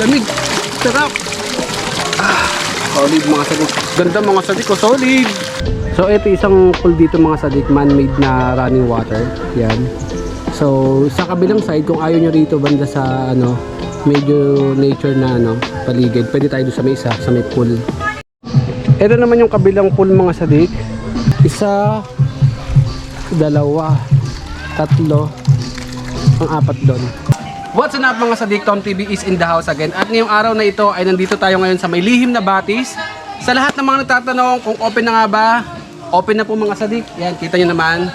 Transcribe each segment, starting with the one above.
Lamig. Sarap. Ah, solid mga sadik. Ganda mga sadik ko, solid. So ito isang pool dito mga sadik, man-made na running water. Yan. So sa kabilang side, kung ayaw nyo rito banda sa ano, medyo nature na ano, paligid, pwede tayo doon sa may isa, sa may pool. Ito naman yung kabilang pool mga sadik. Isa, dalawa, tatlo, ang apat doon. What's up mga sadik, Tom TV is in the house again. At ngayong araw na ito ay nandito tayo ngayon sa may lihim na batis. Sa lahat ng mga nagtatanong kung open na nga ba, open na po mga sadik. Yan, kita nyo naman.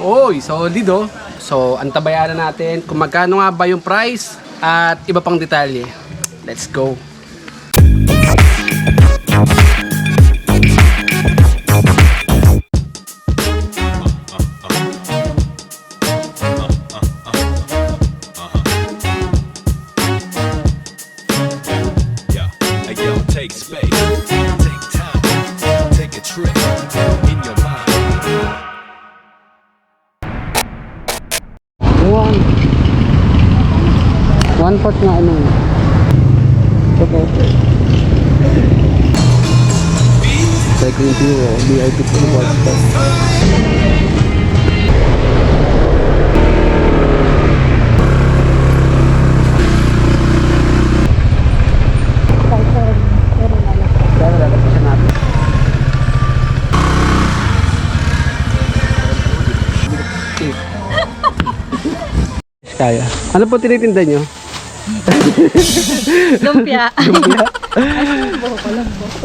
Oy, solid oh. So, antabayanan natin kung magkano nga ba yung price at iba pang detalye. Let's go. Take space, take time, take a trip in your mind. One. One pot nga ano. Ito. Second zero, VIP pool Kaya. Ano po tinitinda nyo? Lumpia. Lumpia?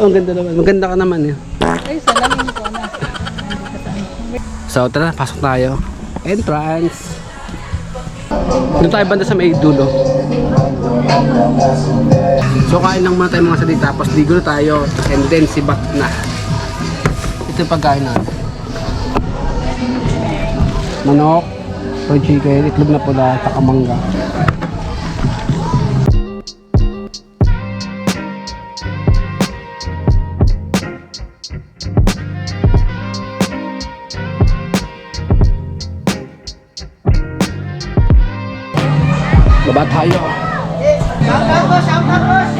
oh, ang ganda naman. Maganda ka naman eh. Ay, salamin ko na. So tara, pasok tayo. Entrance. Doon tayo banda sa may dulo. So kain lang muna tayo mga sadik tapos ligo na tayo and then sibat na. Ito yung pagkain natin. Manok, fried chicken, itlog na pula, taka mangga. Baba tayo.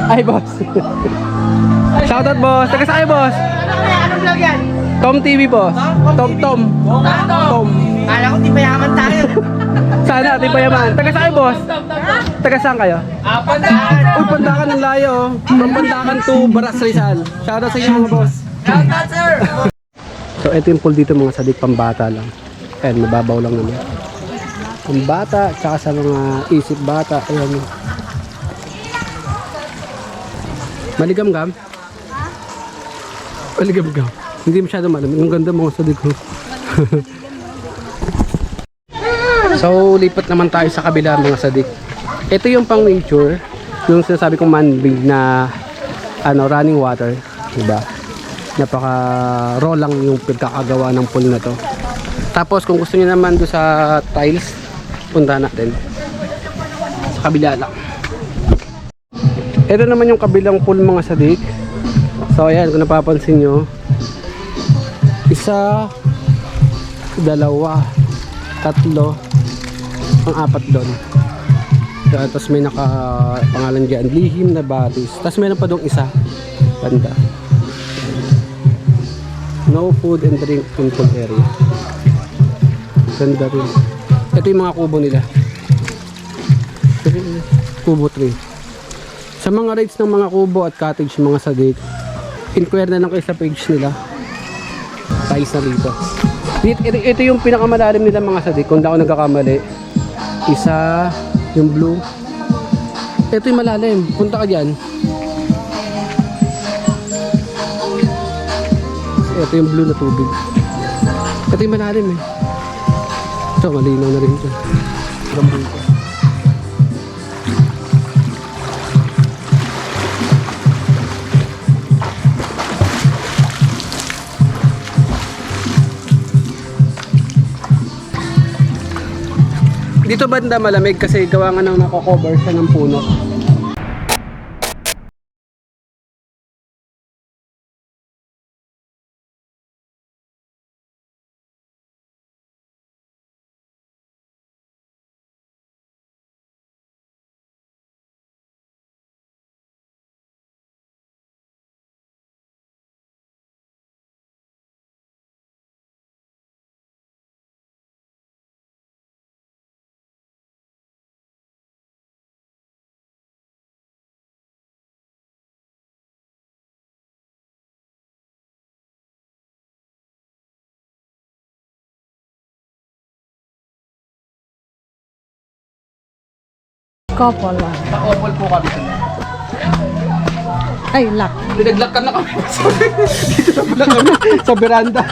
Ay, boss. Shoutout, boss. Taga sa kayo, boss? Anong vlog yan? Tom TV, boss. Tom, Tom. Tom. Mayaman tayo. Sana, di pa yaman. Taga sa kayo, boss? Taga saan kayo? Apandahan! Uy, Pandakan ng layo. oh. From Pandakan to Baras Rizal. Shoutout sa inyo, mga boss. Shoutout sir! So, ito yung pool dito, mga sadik pambata lang. Ayan, mababaw lang naman. Pambata, tsaka sa mga isip bata. Ayan. Maligam-gam? Maligam-gam. Hindi masyado malamig. Ang ganda mga sadik ko. so, lipat naman tayo sa kabila mga sadik. Ito yung pang nature. Yung sinasabi kong man-made na ano, running water. Diba? Napaka raw lang yung pagkakagawa ng pool na to. Tapos kung gusto niyo naman do sa tiles, punta natin. Sa kabila lang. Ito naman yung kabilang pool mga sadik. So ayan, kung napapansin nyo, isa, dalawa, tatlo, ang apat doon. Tapos may naka pangalan dyan, lihim na batis. Tapos meron pa doong isa, banda. No food and drink in pool area. Ganda rin. Ito yung mga kubo nila. Kubo 3. Sa mga rates ng mga kubo at cottage mga sadik, inquire na lang kayo sa page nila. Tiles na dito. Ito, ito, yung pinakamalalim nila mga sadik, kung ako nagkakamali. Isa, yung blue. Ito yung malalim. Punta ka dyan. Ito yung blue na tubig. Ito yung malalim eh. Ito, malinaw na rin ito. Gambul ko. Dito banda malamig kasi gawa nga ng nako-cover siya ng puno. Couple lang. Pa-opal po kami. Ay, lock. Pinaglakan na kami. Sorry. Dito na pala kami sa veranda.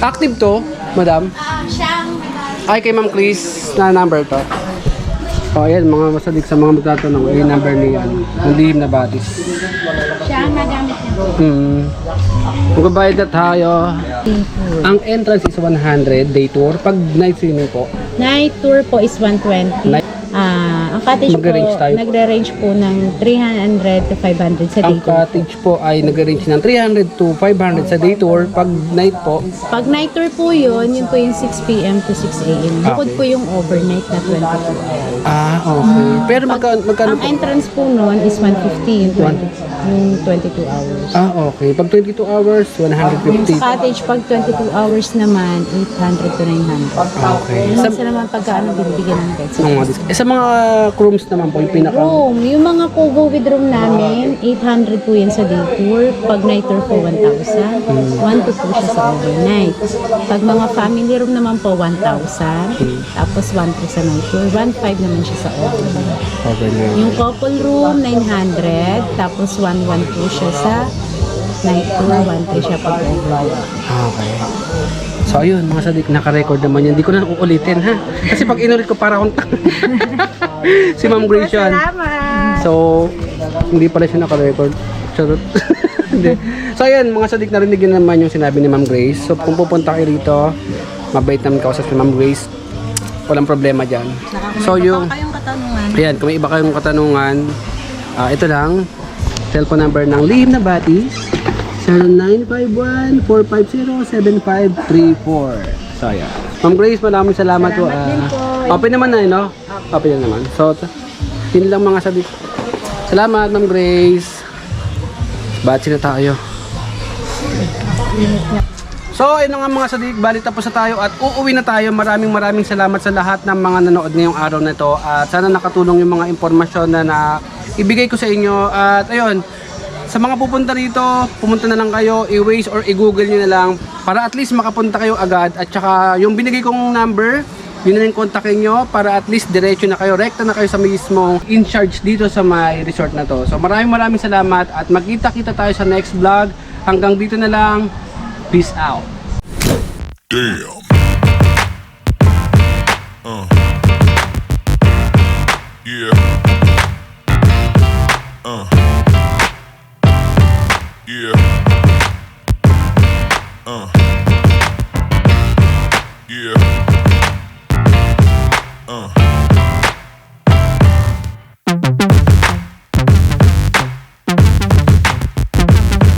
Active to, madam? Ay, kay Ma'am Chris na number to. O, ayan, mga masadik sa mga magtatanong. Yung number ni ano, ng lihim na batis. Siya ang nagamit niya. Hmm. Magbabayad na tayo. Ang entrance is 100 day tour. Pag night swimming po, Night tour po is 120. Night- Ah, ang cottage po, Magre-range tayo po. nagre-range po ng 300 to 500 sa ang day tour. cottage po ay nag-range ng 300 to 500 sa day tour. Pag night po, Pag night tour po yun, yun po yung 6 p.m. to 6 a.m. Bukod Okay. po yung overnight na 22 hours. ah, okay. Pero magka, magkano Ang po? entrance po nun is 150 yung, 20, yung 22 hours. Ah, okay. Pag 22 hours, Yung 150. sa cottage, pag 22 hours naman, 800 to 900. Okay. Yung Sa, isa naman pagka ano, binibigyan ng beds. mga, eh, sa mga rooms naman po, yung pinaka... Room, yung mga Pogo with room namin, 800 po yan sa day tour. Pag night tour po, 1,000. 1 to po siya sa overnight. Pag mga family room naman po, 1,000. Tapos 1 to sa night tour. 1,500 naman siya sa overnight. Okay na yun. Yung couple room, 900. Tapos 1,1 po siya sa night tour. 1,3 siya pag overnight. Okay. So ayun, mga sadik, naka-record naman yan. Hindi ko na uulitin ha. Kasi pag inulit ko para akong tang- si Ma'am Grace yun. So, hindi pala siya naka-record. Charot. Hindi. so ayun, mga sadik, narinig yun naman yung sinabi ni Ma'am Grace. So kung pupunta kayo rito, mabait naman kausap si Ma'am Grace. Walang problema dyan. So yung... Ayan, kung may iba kayong katanungan, ah, ito lang, cellphone number ng Lihim na Batis, 0951-450-7534. So, ayan. Ma'am Grace, maraming salamat, po. Salamat din ah. po. open naman na, eh, no? Open na naman. So, yun lang mga sabi. Salamat, Ma'am Grace. Batsi na tayo. So, ayun na nga mga sadik, bali tapos na tayo at uuwi na tayo. Maraming maraming salamat sa lahat ng mga nanood ngayong araw na ito. At sana nakatulong yung mga impormasyon na, na ibigay ko sa inyo. At ayun, sa mga pupunta rito, pumunta na lang kayo, i-Waze or i-Google nyo na lang para at least makapunta kayo agad. At saka yung binigay kong number, yun na yung kontakin nyo para at least diretso na kayo, rekta na kayo sa mismong in charge dito sa my resort na to. So maraming maraming salamat at magkita-kita tayo sa next vlog. Hanggang dito na lang. Peace out. Damn. Yeah.